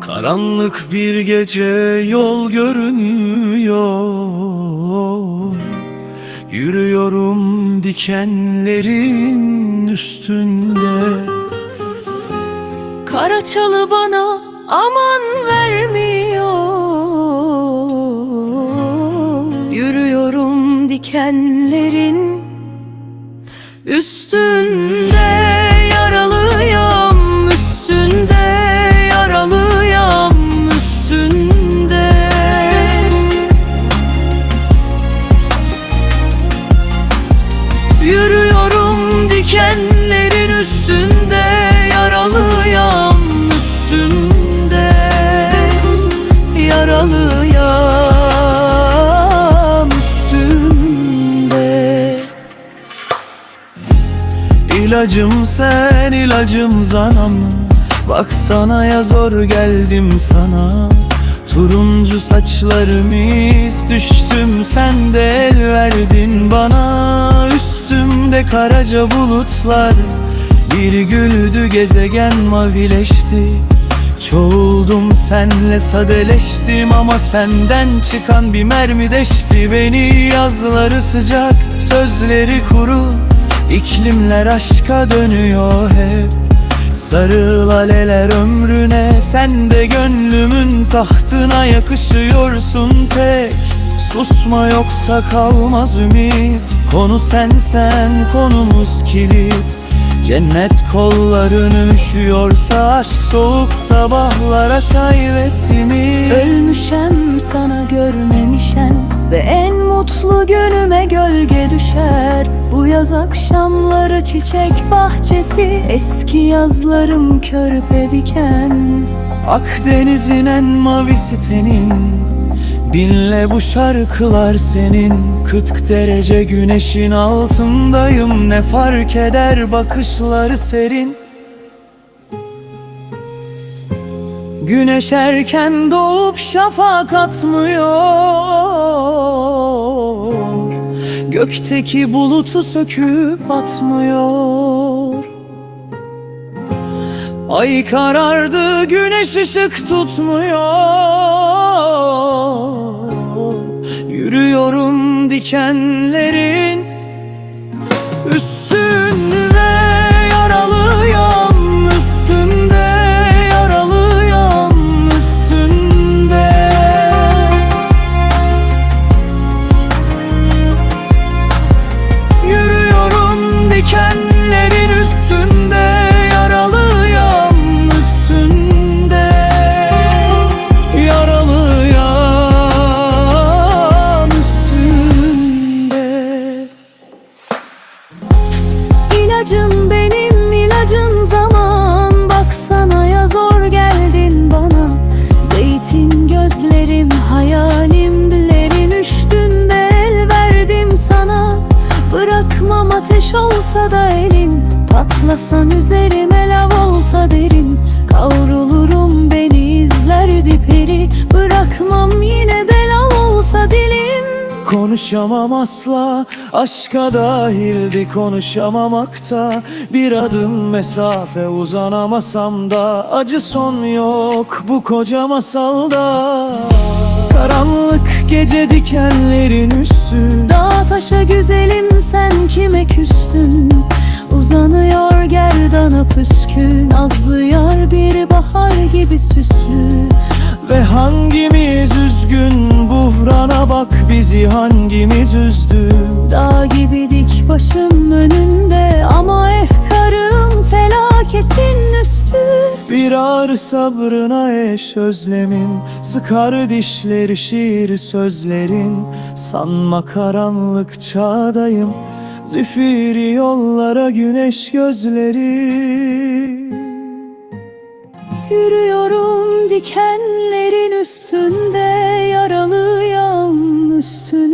Karanlık bir gece yol görünmüyor. Yürüyorum dikenlerin üstünde. Kara çalı bana aman vermiyor. Yürüyorum dikenlerin dikenlerin üstünde Yaralıyım üstünde. Yaralıyım üstünde. İlacım sen ilacım zanam. Baksana ya zor geldim sana. Turuncu saçlarımız düştüm sen de el verdin bana Üstümde karaca bulutlar Bir güldü gezegen mavileşti. Çoğuldum senle sadeleştim ama senden çıkan bir mermi deşti. Beni Yazları sıcak sözleri kuru İklimler aşka dönüyor hep. Sarı laleler ömrüne Sen de gönlümün tahtına yakışıyorsun tek. Susma yoksa kalmaz ümit Konu sensen konumuz kilit. Cennet kolların üşüyorsa Aşk soğuk sabahlara çay ve simit. Ölmüşem sana görmemişen Ve en mutlu günüme gölge düşer. Bu yaz akşamları çiçek bahçesi Eski yazlarım körpe diken. Akdeniz'in en mavisi tenin Dinle bu şarkılar senin. Kırk derece güneşin altındayım. Ne fark eder bakışları serin? Güneş erken doğup şafak atmıyor. Gökteki bulutu söküp atmıyor. Ay karardı güneş ışık tutmuyor Yürüyorum dikenlerin İlacın benim ilacın zaman. Baksana ya zor geldin bana. Zeytin gözlerim hayalim dillerin üstünde El verdim sana. Bırakmam ateş olsa da elin Patlasan üzerime lav olsa derin. Kavrulurum beni izler bir peri. Bırakmam yine de lav olsa dilim Konuşamam asla. Aşka dahildi konuşamamakta. Bir adım mesafe uzanamasam da Acı son yok bu koca masalda. Karanlık gece dikenlerin üstü. Dağ taşa güzelim sen kime küstün? Uzanıyor gerdana püskün Nazlı yar bir bahar gibi süslü Ve hangimiz üzgün? Buhrana bak bizi hangimiz üzdü? Dağ gibi dik başım önünde Ama efkarım felaketin üstü. Bir ağrı sabrına eş özlemin Sıkar dişleri şiir sözlerin. Sanma karanlık çağdayım Zifiri yollara güneş gözleri. Yürüyorum dikenlerin üstünde Yaralıyım üstünde